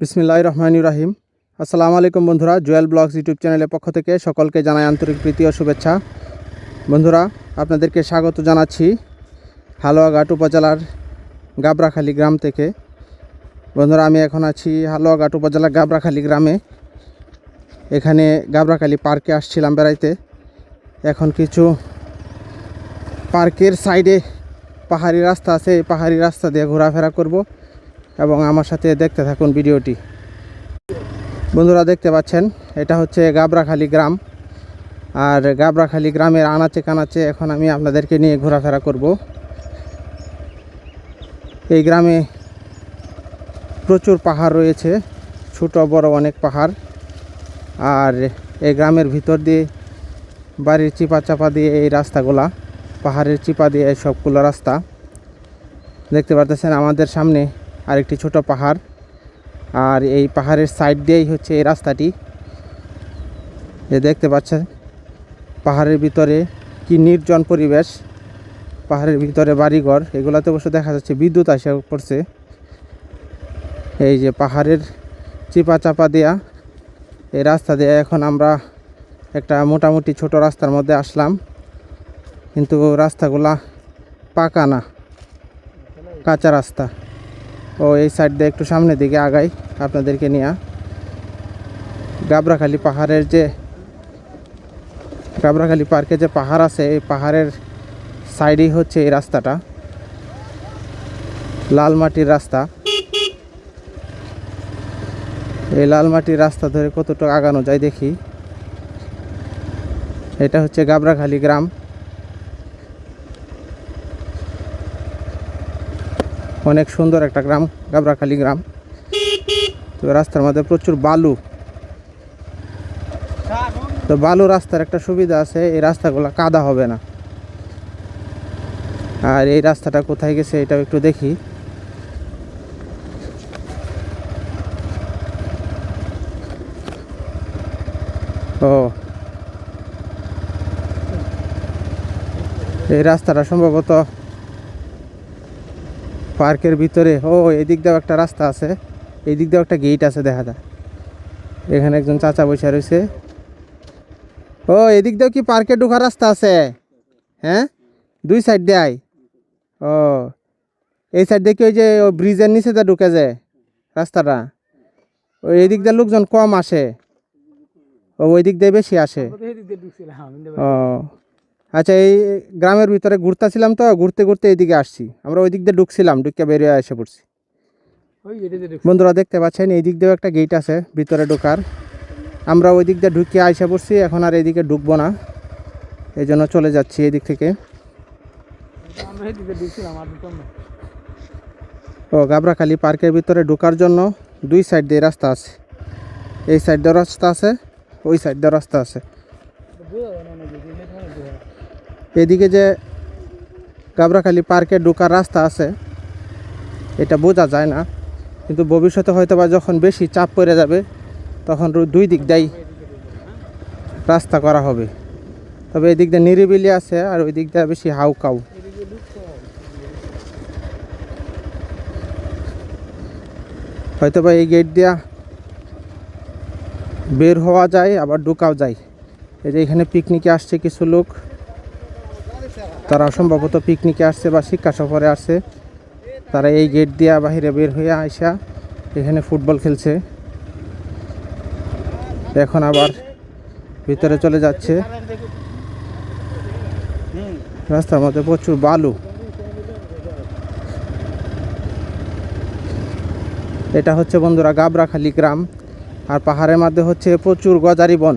বিসমিল্লাহ রহমানুর রাহিম। আসসালামু আলাইকুম বন্ধুরা, জুয়েল ব্লগস ইউটিউব চ্যানেলের পক্ষ থেকে সকলকে জানাই আন্তরিক প্রীতি ও শুভেচ্ছা। বন্ধুরা, আপনাদেরকে স্বাগত জানাচ্ছি হালুয়াঘাট উপজেলার গাবরাখালী গ্রাম থেকে। বন্ধুরা, আমি এখন আছি হালুয়াঘাট উপজেলার গাবরাখালী গ্রামে। এখানে গাবরাখালী পার্কে আসছিলাম বেড়াইতে। এখন কিছু পার্কের সাইডে পাহাড়ি রাস্তা আছে, এই পাহাড়ি রাস্তা দিয়ে ঘোরাফেরা করব। এবং আমার সাথে দেখতে থাকুন ভিডিওটি। বন্ধুরা দেখতে পাচ্ছেন, এটা হচ্ছে গাবরাখালি গ্রাম। আর গাবরাখালি গ্রামের আনাচে কানাচে এখন আমি আপনাদেরকে নিয়ে ঘোরাফেরা করব। এই গ্রামে প্রচুর পাহাড় রয়েছে, ছোট, বড় অনেক পাহাড়। আর এই গ্রামের ভিতর দিয়ে বাড়ির চিপা চাপা দিয়ে এই রাস্তাগুলা, পাহাড়ের চিপা দিয়ে এই সবগুলো রাস্তা। দেখতে পারতেছেন আমাদের সামনে আরেকটি ছোট পাহাড়। আর এই পাহাড়ের সাইড দিয়েই হচ্ছে এই রাস্তাটি। যে দেখতে পাচ্ছেন, পাহাড়ের ভিতরে কি নির্জন পরিবেশ। পাহাড়ের ভিতরে বাড়িঘর, এগুলাতে অবশ্য দেখা যাচ্ছে বিদ্যুৎ আসে পড়ছে। এই যে পাহাড়ের চিপা চাপা দেয়া, এই রাস্তা দিয়ে এখন আমরা একটা মোটামুটি ছোট রাস্তার মধ্যে আসলাম। কিন্তু রাস্তাগুলা পাকা না, কাঁচা রাস্তা। ও এই সাইড দিয়ে একটু সামনের দিকে আগাই, আপনাদেরকে নিয়ে। গাবরাখালী পাহাড়ের যে, গাবরাখালী পার্কে যে পাহাড় আছে, এই পাহাড়ের সাইডেই হচ্ছে এই রাস্তাটা। লাল মাটির রাস্তা। এই লাল মাটির রাস্তা ধরে কতটুকু আগানো যায় দেখি। এটা হচ্ছে গাবরাখালী গ্রাম। অনেক সুন্দর একটা গ্রাম, গাবরাখালি গ্রাম। তো রাস্তার মধ্যে প্রচুর বালু। তো বালু রাস্তার একটা সুবিধা আছে, এই রাস্তাগুলো কাদা হবে না। আর এই রাস্তাটা কোথায় গেছে এটাও একটু দেখি। ও। এই রাস্তাটা সম্ভবত পার্কের ভিতরে ও এদিক দিয়েও একটা রাস্তা আছে এদিক দিক দিয়েও একটা গেট আছে দেখা যায়। এখানে একজন চাচা বসে রয়েছে। ও এদিক দিয়েও কি পার্কে ঢোকার রাস্তা আছে? হ্যাঁ? দুই সাইড দিয়ে ও এই সাইড দিয়ে কি ওই যে ব্রিজের নিচে যা ঢুকে যায় রাস্তাটা? ওই এদিক দিয়ে লোকজন কম আসে। ও ওই দিক দিয়ে বেশি আসে। ও আচ্ছা এই গ্রামের ভিতরে ঘুরতেছিলাম তো ঘুরতে ঘুরতে এইদিকে আসছি। আমরা ওই দিক দিয়ে ঢুকছিলাম ঢুকে বেরিয়ে এসে পড়ছি। বন্ধুরা দেখতে পাচ্ছেন এই দিক দিয়েও একটা গেট আছে ভিতরে ঢোকার। আমরা ওই দিক দিয়ে ঢুকিয়ে আইসা পড়ছি এখন আর এদিকে ঢুকবো না। এই জন্য চলে যাচ্ছি এদিক থেকে। ও গাবরাখালী পার্কের ভিতরে ঢোকার জন্য দুই সাইড দিয়ে রাস্তা আছে। এই সাইড দিয়ে রাস্তা আছে ওই সাইড দিয়ে রাস্তা আছে। এদিকে যে গাবরাখালী পার্কে ঢোকার রাস্তা আছে, এটা বোঝা যায় না। কিন্তু ভবিষ্যতে হয়তো বা যখন বেশি চাপ পড়ে যাবে, তখন দুই দিক দিয়েই রাস্তা করা হবে। তবে এই দিয়ে নিরিবিলি আছে আর ওই দিক দিয়ে বেশি হাউ কাউ হয়তো বা এই গেট দিয়া বের হওয়া যায়, আবার ঢুকাও যায়। এই যে এখানে পিকনিকে আসছে কিছু লোক। তারা সম্ভবত পিকনিকে আসছে বা শিক্ষা সফরে আসছে। তারা এই গেট দিয়া বাহিরে বের হয়ে আইসা এখানে ফুটবল খেলছে। এখন আবার ভিতরে চলে যাচ্ছে। রাস্তার মধ্যে প্রচুর বালু। এটা হচ্ছে বন্ধুরা গাবরাখালি গ্রাম। আর পাহাড়ের মধ্যে হচ্ছে প্রচুর গজারি বন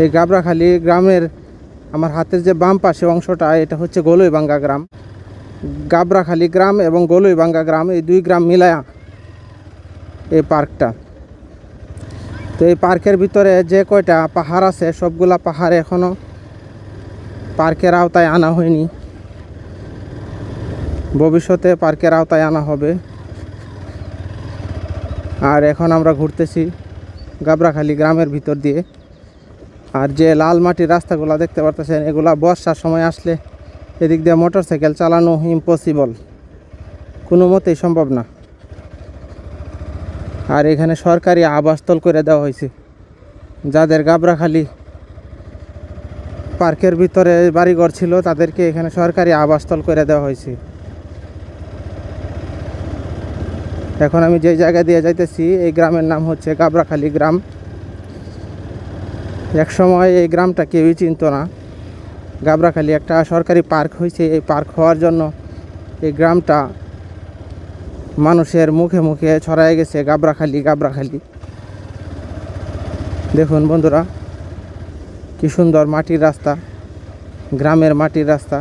এই গাবরাখালী গ্রামের আমার হাতের যে বাম পাশে অংশটা, এটা হচ্ছে গোলইবাঙ্গা গ্রাম। গাবরাখালী গ্রাম এবং গোলইবাঙ্গা গ্রাম, এই দুই গ্রাম মিলায়া এই পার্কটা। তো এই পার্কের ভিতরে যে কয়টা পাহাড় আছে, সবগুলা পাহাড় এখনও পার্কের আওতায় আনা হয়নি। ভবিষ্যতে পার্কের আওতায় আনা হবে। আর এখন আমরা ঘুরতেছি গাবরাখালী গ্রামের ভিতর দিয়ে। আর যে লাল মাটির রাস্তাগুলো দেখতে পারতেছেন, এগুলা বর্ষার সময় আসলে এদিক দিয়ে মোটর সাইকেল চালানো ইম্পসিবল কোনো মতেই সম্ভব না। আর এখানে সরকারি আবাসস্থল করে দেওয়া হয়েছে। যাদের গাবরাখালি পার্কের ভিতরে বাড়িঘর ছিল, তাদেরকে এখানে সরকারি আবাসস্থল করে দেওয়া হয়েছে। এখন আমি যে জায়গা দিয়ে যাইতেছি, এই গ্রামের নাম হচ্ছে গাবরাখালি গ্রাম। এক সময় এই গ্রামটা কেউই চিনতো না। গাবরাখালি একটা সরকারি পার্ক হয়েছে। এই পার্ক হওয়ার জন্য এই গ্রামটা মানুষের মুখে মুখে ছড়ায় গেছে। গাবরাখালি গাবরাখালি। দেখুন বন্ধুরা, কি সুন্দর মাটির রাস্তা। গ্রামের মাটির রাস্তা।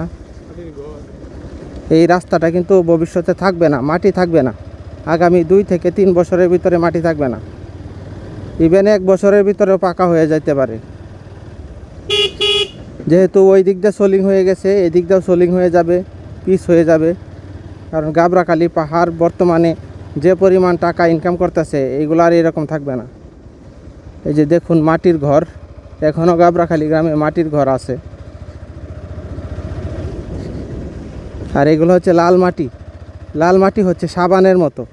এই রাস্তাটা কিন্তু ভবিষ্যতে থাকবে না, মাটি থাকবে না। আগামী দুই থেকে তিন বছরের ভিতরে মাটি থাকবে না। ইভেন এক বছরের ভিতরেও পাকা হয়ে যাইতে পারে। যেহেতু ওই দিকটা সোলিং হয়ে গেছে, এই দিক দিয়েও সোলিং হয়ে যাবে, পিস হয়ে যাবে। কারণ গাবরাকালি পাহাড় বর্তমানে যে পরিমাণ টাকা ইনকাম করতেছে এইগুলো আর এরকম থাকবে না। এই যে দেখুন মাটির ঘর এখনও গাবরাখালি গ্রামে মাটির ঘর আছে। আর এগুলো হচ্ছে লাল মাটি। লাল মাটি হচ্ছে সাবানের মতো।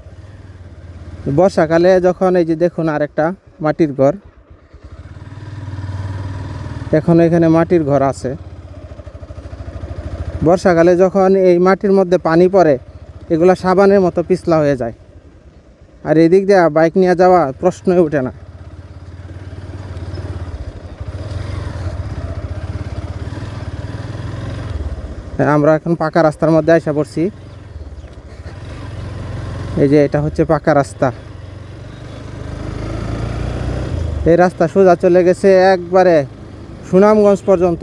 বর্ষাকালে যখন এই যে দেখুন আরেকটা মাটির ঘর, এখন এখানে মাটির ঘর আছে। বর্ষাকালে যখন এই মাটির মধ্যে পানি পড়ে, এগুলো সাবানের মতো পিছলা হয়ে যায়। আর এদিক দিয়ে বাইক নিয়ে যাওয়া প্রশ্নই ওঠে না। আমরা এখন পাকা রাস্তার মধ্যে আসা পড়ছি। এই যে এটা হচ্ছে পাকা রাস্তা। এই রাস্তা সোজা চলে গেছে একবারে সুনামগঞ্জ পর্যন্ত।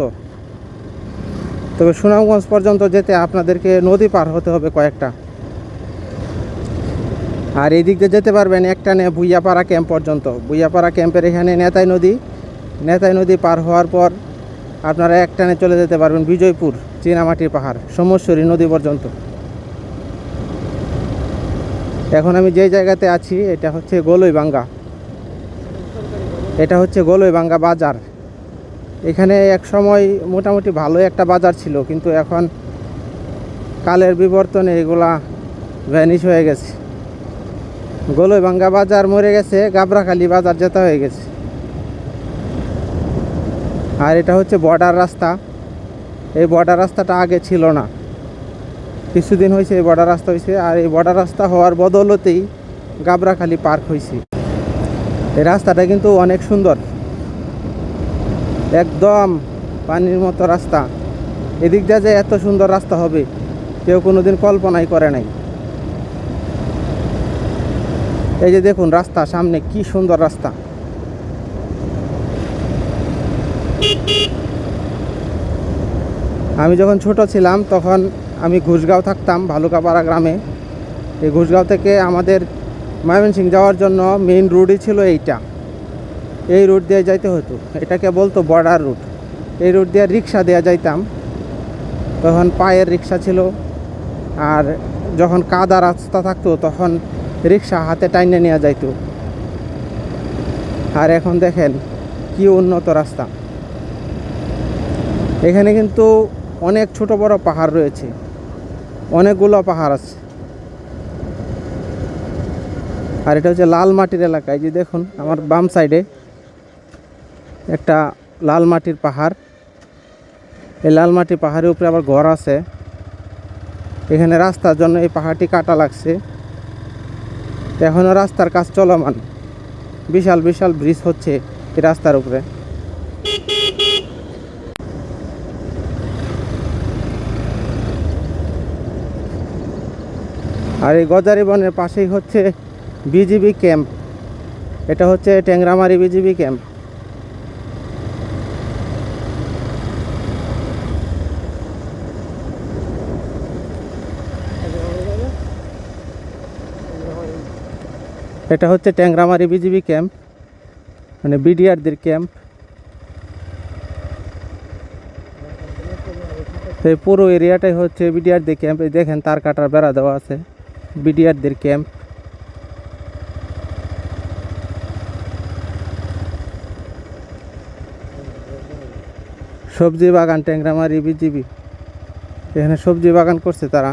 তবে সুনামগঞ্জ পর্যন্ত যেতে আপনাদেরকে নদী পার হতে হবে কয়েকটা। আর এই দিক দিয়ে যেতে পারবেন একটানে ভুইয়াপাড়া ক্যাম্প পর্যন্ত। ভুইয়াপাড়া ক্যাম্পের এখানে নেতাই নদী। নেতাই নদী পার হওয়ার পর আপনারা একটানে চলে যেতে পারবেন বিজয়পুর, চীনামাটির পাহাড়, সোমেশ্বরী নদী পর্যন্ত। এখন আমি যে জায়গাতে আছি, এটা হচ্ছে গোলইবাঙ্গা এটা হচ্ছে গোলইবাঙ্গা বাজার। এখানে এক সময় মোটামুটি ভালো একটা বাজার ছিল, কিন্তু এখন কালের বিবর্তনে এগুলা ভ্যানিশ হয়ে গেছে। গোলইবাঙ্গা বাজার মরে গেছে, গাবরাখালি বাজার যেতে হয়ে গেছে। আর এটা হচ্ছে বর্ডার রাস্তা। এই বর্ডার রাস্তাটা আগে ছিল না। কিছুদিন হয়েছে এই বর্ডার রাস্তা হয়েছে আর এই বর্ডার রাস্তা হওয়ার বদলতেই গাবরাখালি পার্ক হয়েছে এই রাস্তাটা কিন্তু অনেক সুন্দর। একদম পানির মতো রাস্তা। এদিক দিয়ে যে এত সুন্দর রাস্তা হবে, কেউ কোনোদিন কল্পনাই করে নাই। এই যে দেখুন রাস্তা, সামনে কি সুন্দর রাস্তা। আমি যখন ছোট ছিলাম তখন আমি ঘুষগাঁও থাকতাম, ভালুকাপাড়া গ্রামে। এই ঘুষগাঁও থেকে আমাদের ময়মনসিং যাওয়ার জন্য মেইন রুটই ছিল এইটা। এই রুট দিয়ে যাইতে হতো। এটাকে বলতো বর্ডার রুট এই রুট দিয়ে রিক্সা দেওয়া যাইতাম। তখন পায়ের রিক্সা ছিল। আর যখন কাদা রাস্তা থাকতো, তখন রিক্সা হাতে টাইনে নেওয়া যাইত। আর এখন দেখেন, কি উন্নত রাস্তা। এখানে কিন্তু অনেক ছোট বড় পাহাড় রয়েছে। অনেকগুলো পাহাড় আছে। আর এটা হচ্ছে লাল মাটির এলাকায় যে দেখুন আমার বাম সাইডে একটা লাল মাটির পাহাড়। এই লাল মাটির পাহাড়ের উপরে আবার ঘর আছে। এখানে রাস্তার জন্য এই পাহাড়টি কাটা লাগছে। এখনও রাস্তার কাজ চলমান। বিশাল বিশাল ব্রিজ হচ্ছে এই রাস্তার উপরে। আর এই গজারি বনের পাশেই হচ্ছে বিজিবি ক্যাম্প। এটা হচ্ছে ট্যাংরামারি বিজিবি ক্যাম্প। এটা হচ্ছে ট্যাংরামারি বিজিবি ক্যাম্প মানে বিডিআরদের ক্যাম্প। এই পুরো এরিয়াটাই হচ্ছে বিডিআরদের ক্যাম্প। দেখেন তার কাটার বেড়া দেওয়া আছে। বিডিআরদের ক্যাম্প। সবজি বাগান ট্যাংরামারি বিজিবি। এখানে সবজি বাগান করছে তারা।